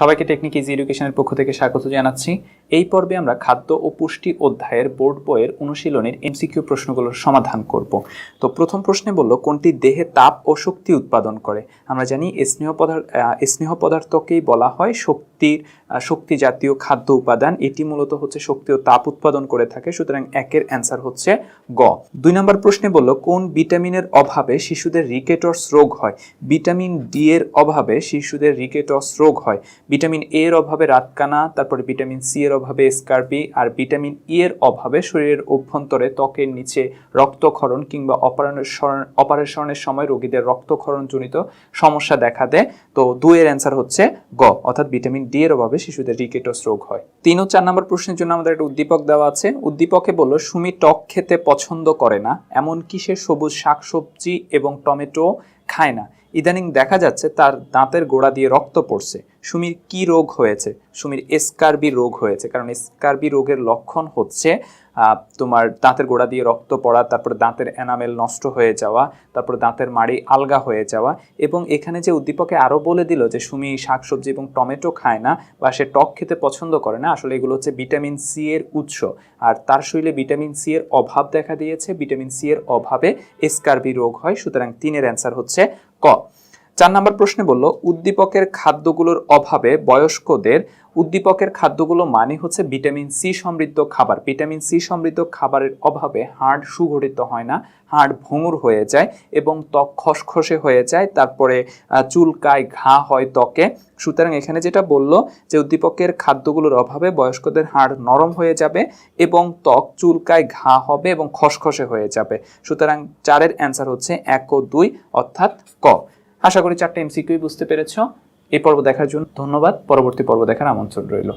সবাইকে technique easy এডুকেশনের পক্ষ থেকে স্বাগত জানাচ্ছি। এই পর্বে আমরা খাদ্য ও পুষ্টি অধ্যায়ের বোর্ড বইয়ের অনুশীলনের এমসিকিউ প্রশ্নগুলোর সমাধান করব। তো প্রথম প্রশ্নে বলল, কোনটি দেহে তাপ ও শক্তি উৎপাদন করে? আমরা জানি স্নেহ পদার্থ স্নেহ পদার্থকেই বলা হয় শক্তির শক্তি জাতীয় খাদ্য উপাদান। এটি মূলত হচ্ছে শক্তি ও তাপ উৎপাদন করে থাকে, সুতরাং একের অ্যান্সার হচ্ছে গ। দুই নম্বর প্রশ্নে বলল, কোন ভিটামিনের অভাবে শিশুদের রিকেটস রোগ হয়? ভিটামিন ডি এর অভাবে শিশুদের রিকেটস রোগ হয়। ভিটামিন এ এর অভাবে রাতকানা, তারপরে ভিটামিন সি এর অভাবে স্কার্পি, আর ভিটামিন ই এর অভাবে শরীরের অভ্যন্তরে ত্বকের নিচে রক্তক্ষরণ কিংবা অপারেশন অপারেশনের সময় রোগীদের রক্তক্ষরণজনিত সমস্যা দেখা দেয়। তো দুইয়ের অ্যান্সার হচ্ছে গ, অর্থাৎ ভিটামিন ডি এর অভাবে শিশুদের রিকেটস রোগ হয়। তিন ও চার নম্বর প্রশ্নের জন্য আমাদের একটা উদ্দীপক দেওয়া আছে। উদ্দীপকে বলল, সুমি টক খেতে পছন্দ করে না এমন কি সে সবুজ শাকসবজি এবং টমেটো খায় না। ইদানিং দেখা যাচ্ছে তার দাঁতের গোড়া দিয়ে রক্ত পড়ছে। সুমির কি রোগ হয়েছে? সুমির এসকারবি রোগ হয়েছে, কারণ এসকারবি রোগের লক্ষণ হচ্ছে তোমার দাঁতের গোড়া দিয়ে রক্ত পড়া, তারপর দাঁতের এনামেল নষ্ট হয়ে যাওয়া, তারপর দাঁতের মাড়ি আলগা হয়ে যাওয়া এবং এখানে যে উদ্দীপকে আরও বলে দিল যে সুমি শাকসবজি এবং টমেটো খায় না বা সে টক খেতে পছন্দ করে না, আসলে এগুলো হচ্ছে ভিটামিন সি এর উৎস। আর তার শরীরে ভিটামিন সি এর অভাব দেখা দিয়েছে। ভিটামিন সি এর অভাবে এসকারবি রোগ হয়, সুতরাং তিনের অ্যান্সার হচ্ছে ক। চার নম্বর প্রশ্নে বলল, উদ্দীপকের খাদ্যগুলোর অভাবে বয়স্কদের উদ্দীপকের খাদ্যগুলো মানে হচ্ছে ভিটামিন সি সমৃদ্ধ খাবার। ভিটামিন সি সমৃদ্ধ খাবারের অভাবে হাড় সুগঠিত হয় না, হাড় ভঙ্গুর হয়ে যায় এবং ত্বক খসখসে হয়ে যায়, তারপরে চুলকায় ঘা হয় ত্বকে। সুতরাং এখানে যেটা বলল যে উদ্দীপকের খাদ্যগুলোর অভাবে বয়স্কদের হাড় নরম হয়ে যাবে এবং ত্বক চুলকায় ঘা হবে এবং খসখসে হয়ে যাবে। সুতরাং চারের অ্যান্সার হচ্ছে এক ও দুই, অর্থাৎ ক। আশা করি চারটা এমসিকিউ বুঝতে পেরেছ। এই পর্ব দেখার জন্য ধন্যবাদ। পরবর্তী পর্ব দেখার আমন্ত্রণ রইল।